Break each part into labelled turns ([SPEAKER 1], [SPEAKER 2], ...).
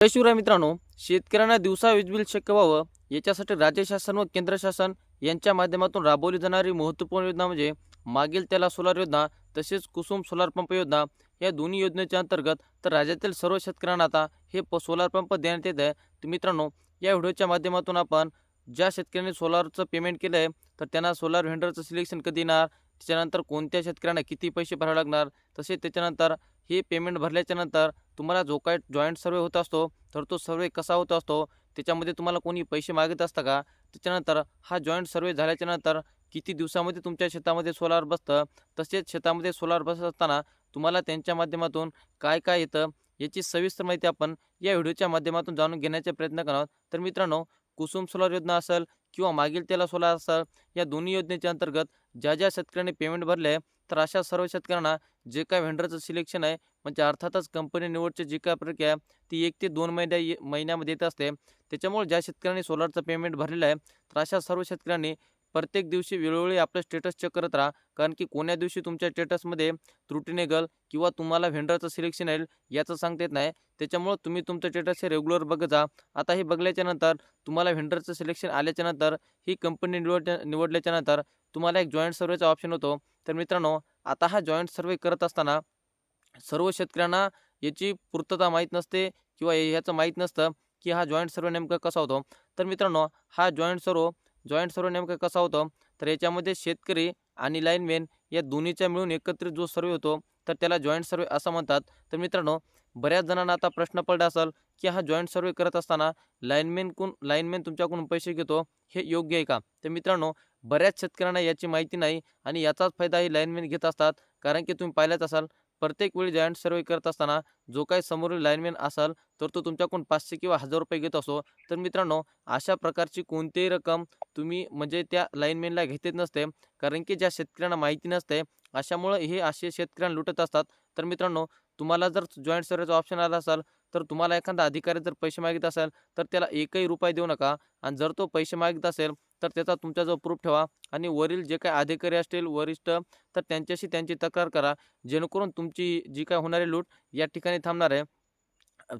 [SPEAKER 1] जय शिवराय मित्रांनो शेतकऱ्यांना दिवसा वीज बिल शक्य व्हावं याच्यासाठी राज्य शासन व केंद्र शासन यांच्या माध्यमातून राबवली जाणारी महत्त्वपूर्ण योजना म्हणजे मागील त्याला सोलार योजना तसेच कुसुम सोलार पंप योजना या दोन्ही योजनेच्या अंतर्गत तर राज्यातील सर्व शेतकऱ्यांना आता हे प सोलार पंप देण्यात येत आहे. तर मित्रांनो या व्हिडिओच्या माध्यमातून आपण ज्या शेतकऱ्यांनी सोलारचं पेमेंट केलं आहे तर त्यांना सोलार व्हेंडरचं सिलेक्शन कधी येणार त्याच्यानंतर कोणत्या शेतकऱ्यांना किती पैसे भरावे लागणार तसेच त्याच्यानंतर हे पेमेंट भरल्याच्यानंतर तुम्हाला जो काय जॉईंट सर्वे होत असतो तर तो सर्वे कसा होत असतो त्याच्यामध्ये तुम्हाला कोणी पैसे मागत असतं का? त्याच्यानंतर हा जॉईंट सर्वे झाल्याच्यानंतर किती दिवसामध्ये तुमच्या शेतामध्ये सोलार बसतं? तसेच शेतामध्ये सोलार बसत असताना तुम्हाला त्यांच्या माध्यमातून काय काय येतं याची सविस्तर माहिती आपण या व्हिडिओच्या माध्यमातून जाणून घेण्याचा प्रयत्न करणार तर मित्रांनो कुसुम सोलार योजना असेल किंवा मागील त्याला सोलार असेल या दोन्ही योजनेच्या अंतर्गत ज्या ज्या शेतकऱ्यांनी पेमेंट भरले आहे तर अशा सर्व शेतकऱ्यांना जे काय व्हेंडरचं सिलेक्शन आहे म्हणजे अर्थातच कंपनी निवडची जी काय प्रक्रिया आहे ती एक ते दोन महिन्या ये- महिन्यामध्ये येत असते. त्याच्यामुळे ज्या शेतकऱ्यांनी सोलारचं पेमेंट भरलेलं आहे तर अशा सर्व शेतकऱ्यांनी प्रत्येक दिवशी वेळोवेळी आपलं स्टेटस चेक करत राहा. कारण की कोण्या दिवशी तुमच्या स्टेटसमध्ये त्रुटी निघल किंवा तुम्हाला व्हेंडरचं सिलेक्शन येईल याचं सांगता येत नाही. त्याच्यामुळं तुम्ही तुमचं स्टेटस हे रेग्युलर बघत जा. आता हे बघल्याच्यानंतर तुम्हाला व्हेंडरचं सिलेक्शन आल्याच्यानंतर ही कंपनी निवड निवडल्याच्यानंतर तुम्हाला एक जॉईंट सर्वेचा ऑप्शन होतो. तर मित्रांनो आता हा जॉईंट सर्वे करत असताना सर्व शेतकऱ्यांना याची पूर्तता माहीत नसते किंवा हे- ह्याचं माहीत नसतं की हा जॉईंट सर्वे नेमका कसा होतो. तर मित्रांनो हा जॉईंट सर्व जॉईंट सर्वे नेमका कसा होतो? तर याच्यामध्ये शेतकरी आणि लाईनमॅन या दोन्हीच्या मिळून एकत्रित जो सर्वे होतो तर त्याला जॉईंट सर्वे असं म्हणतात. तर मित्रांनो बऱ्याच जणांना आता प्रश्न पडला असेल की हा जॉईंट सर्वे करत असताना लाईनमॅन कोण लाईनमॅन तुमच्याकडून पैसे घेतो हे योग्य आहे का? तर मित्रांनो बऱ्याच शेतकऱ्यांना याची माहिती नाही आणि याचाच फायदा हे लाईनमॅन घेत असतात. कारण की तुम्ही पाहिलाच असाल प्रत्येक वेळी जॉईंट सर्वे करत असताना जो काही समोरील लाईनमॅन असाल तर तो तुमच्याकडून पाचशे किंवा हजार रुपये घेत असो. तर मित्रांनो अशा प्रकारची कोणतीही रक्कम तुम्ही म्हणजे त्या लाईनमॅनला घेतच नसते. कारण की ज्या शेतकऱ्यांना माहिती नसते अशामुळं हे असे शेतकऱ्यांना लुटत असतात. तर मित्रांनो तुम्हाला जर जॉईंट सर्वेचा ऑप्शन आला असाल तर तुम्हाला एखादा अधिकारी जर पैसे मागित असेल तर त्याला एकही रुपये देऊ नका. आणि जर तो पैसे मागित असेल तर त्याचा तुमच्याजवळ प्रूफ ठेवा. आणि वरील जे काही अधिकारी असतील वरिष्ठ तर त्यांच्याशी त्यांची तक्रार करा. जेणेकरून तुमची जी काय होणारी लूट या ठिकाणी थांबणार आहे.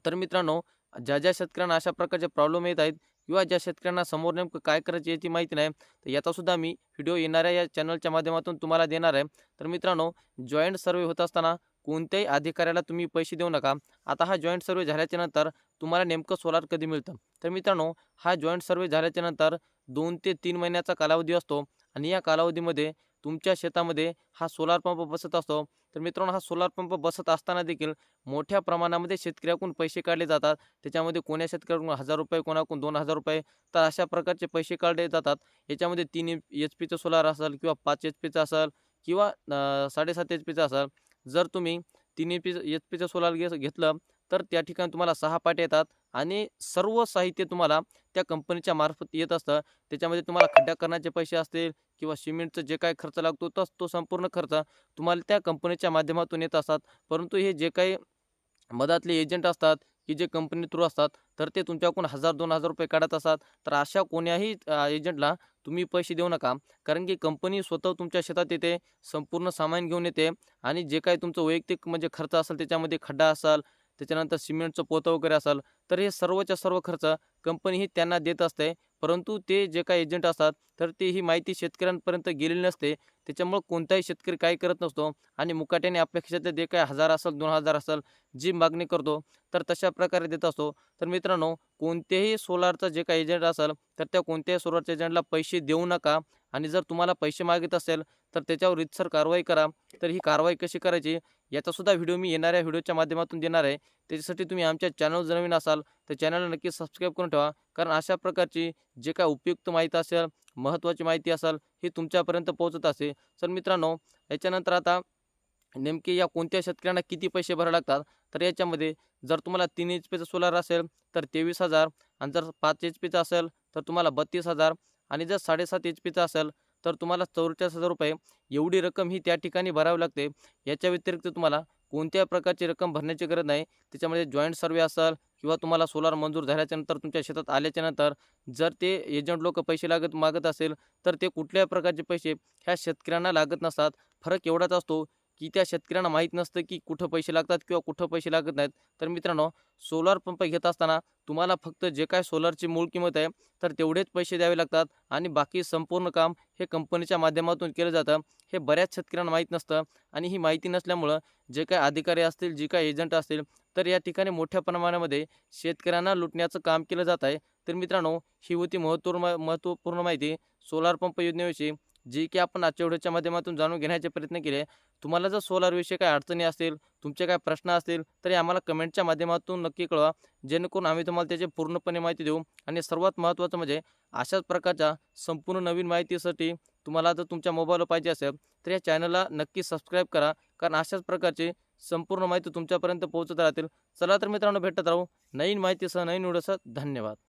[SPEAKER 1] तर मित्रांनो ज्या ज्या शेतकऱ्यांना अशा प्रकारचे प्रॉब्लेम येत आहेत किंवा ज्या शेतकऱ्यांना समोर नेमकं काय करायची याची माहिती नाही तर याचासुद्धा मी व्हिडिओ येणाऱ्या या चॅनलच्या माध्यमातून तुम्हाला देणार आहे. तर मित्रांनो जॉईंट सर्वे होत असताना कोणत्याही अधिकाऱ्याला तुम्ही पैसे देऊ नका. आता हा जॉईंट सर्वे झाल्याच्यानंतर तुम्हाला नेमकं सोलार कधी मिळतं? तर मित्रांनो हा जॉईंट सर्वे झाल्याच्यानंतर दोन ते तीन महिन्याचा कालावधी असतो आणि या कालावधीमध्ये तुमच्या शेतामध्ये हा सोलार पंप बसत असतो. तर मित्रांनो हा सोलार पंप बसत असताना देखील मोठ्या प्रमाणामध्ये शेतकऱ्याकडून पैसे काढले जातात. त्याच्यामध्ये कोण्या शेतकऱ्याकडून हजार रुपये कोणाकडून दोन हजार रुपये? तर अशा प्रकारचे पैसे काढले जातात. याच्यामध्ये तीन एच पीचं सोलार असेल किंवा पाच एच पीचं असेल किंवा साडेसात एच पीचं असेल. जर तुम्ही तीन एच पी एच पीचं सोलार गॅस घेतलं तर त्या ठिकाणी तुम्हाला सहा पाटे येतात आणि सर्व साहित्य तुम्हाला त्या कंपनीच्या मार्फत येत असतं. त्याच्यामध्ये तुम्हाला खड्डा करण्याचे पैसे असतील किंवा सिमेंटचं जे काय खर्च लागतो तस तो संपूर्ण खर्च तुम्हाला त्या कंपनीच्या माध्यमातून येत असतात. परंतु हे जे काही मधातले एजंट असतात की जे कंपनी थ्रू असतात तर ते तुमच्याकडून हजार दोन हजार रुपये काढत असतात. तर अशा कोण्याही एजंटला तुम्ही पैसे देऊ नका. कारण की कंपनी स्वतः तुमच्या शेतात येते संपूर्ण सामान घेऊन येते आणि जे काही तुमचं वैयक्तिक म्हणजे खर्च असेल त्याच्यामध्ये खड्डा असाल त्याच्यानंतर सिमेंटचं पोतं वगैरे असेल तर हे सर्वच्या सर्व खर्च कंपनी ही त्यांना देत असते. परंतु ते जे काही एजंट असतात तर ते ही माहिती शेतकऱ्यांपर्यंत गेलेली नसते. त्याच्यामुळं कोणताही शेतकरी काही करत नसतो आणि मुकाट्याने आपल्या जे काही हजार असेल दोन हजार असेल जी मागणी करतो तर तशा प्रकारे देत असतो. तर मित्रांनो कोणतेही सोलारचा जे काही एजंट असेल तर त्या कोणत्याही सोलारच्या एजंटला पैसे देऊ नका. आणि जर तुम्हाला पैसे मागित असेल तर त्याच्यावर रितसर कारवाई करा. तर ही कारवाई कशी करायची? याचासुद्धा व्हिडिओ मी येणाऱ्या व्हिडिओच्या माध्यमातून देणार आहे. त्याच्यासाठी तुम्ही आमच्या चॅनल जर नवीन असाल तर चॅनलला नक्की सबस्क्राईब करून ठेवा. कारण अशा प्रकारची जे काय उपयुक्त माहिती असेल महत्त्वाची माहिती असेल ही तुमच्यापर्यंत पोहोचत असेल तर मित्रांनो याच्यानंतर आता नेमके या कोणत्या शेतकऱ्यांना किती पैसे भरावे लागतात? तर याच्यामध्ये जर तुम्हाला तीन एच पीचा सोलार असेल तर तेवीस हजार. आणि जर पाच एच पीचा असेल तर तुम्हाला बत्तीस हजार. आणि जर साडेसात एच पीचा असेल तर तुम्हाला चौवेचाळीस हजार रुपये एवढी रक्कम ही त्या ठिकाणी भरावी लागते. याच्या व्यतिरिक्त तुम्हाला कोणत्या प्रकारची रक्कम भरण्याची गरज नाही. त्याच्यामध्ये जॉईंट सर्वे असेल किंवा तुम्हाला सोलार मंजूर झाल्याच्यानंतर तुमच्या शेतात आल्याच्यानंतर जर ते एजंट लोक पैसे लागत मागत असेल तर ते कुठल्याही प्रकारचे पैसे ह्या शेतकऱ्यांना लागत नसतात. फरक एवढाच असतो की त्या शेतकऱ्यांना माहीत नसतं की कुठं पैसे लागतात किंवा कुठं पैसे लागत नाहीत. तर मित्रांनो सोलार पंप घेत असताना तुम्हाला फक्त जे काय सोलारची मूळ किंमत आहे तर तेवढेच पैसे द्यावे लागतात आणि बाकी संपूर्ण काम हे कंपनीच्या माध्यमातून केलं जातं. हे बऱ्याच शेतकऱ्यांना माहीत नसतं आणि ही माहिती नसल्यामुळं जे काय अधिकारी असतील जे काय एजंट असतील तर या ठिकाणी मोठ्या प्रमाणामध्ये शेतकऱ्यांना लुटण्याचं काम केलं जात आहे. तर मित्रांनो ही होती महत्त्व महत्त्वपूर्ण माहिती. सोलार पंप योजनेविषयी जी की आपण आजच्या व्हिडिओच्या माध्यमातून जाणून घेण्याचे प्रयत्न केले तुम्हाला जर सोलारविषयी काही अडचणी असतील तुमचे काय प्रश्न असतील तरी आम्हाला कमेंटच्या माध्यमातून नक्की कळवा. जेणेकरून आम्ही तुम्हाला त्याची पूर्णपणे माहिती देऊ. आणि सर्वात महत्त्वाचं म्हणजे अशाच प्रकारच्या संपूर्ण नवीन माहितीसाठी तुम्हाला जर तुमच्या मोबाईलवर पाहिजे असेल तर या चॅनलला नक्की सबस्क्राईब करा. कारण अशाच प्रकारची संपूर्ण माहिती तुमच्यापर्यंत पोहोचत राहतील. चला तर मित्रांनो भेटत राहू नवीन माहितीसह नवीन व्हिडिओसह. धन्यवाद.